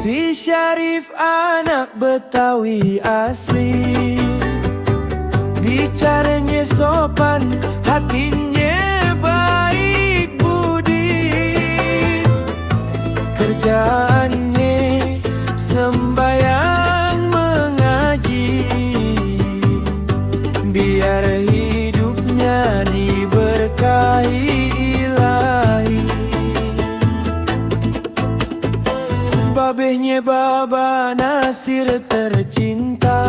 Si Syarif anak Betawi asli. Bicaranya sopan, hatinya baik budi. Kerjaannya Babehnya Baba Nasir tercinta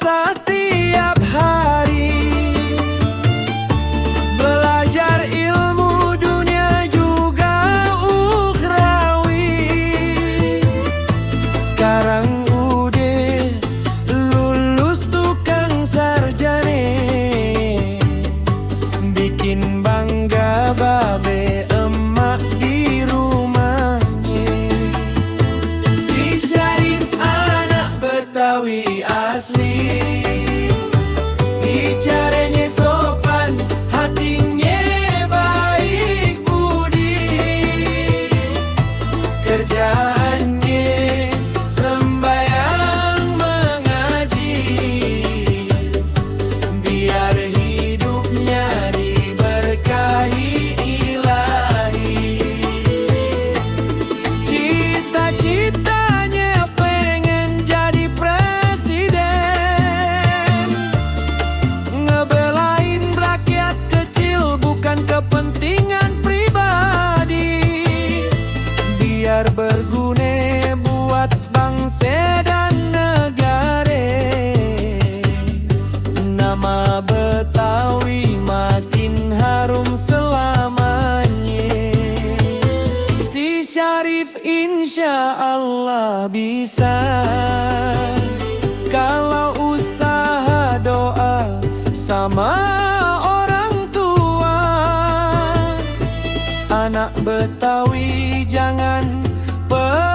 Satia ভার Cita-citanya pengen jadi presiden. Ngebelain rakyat kecil bukan kepentingan pribadi. Biar berguna Syarif insya Allah bisa. Kalau usaha doa sama orang tua Anak Betawi jangan pernah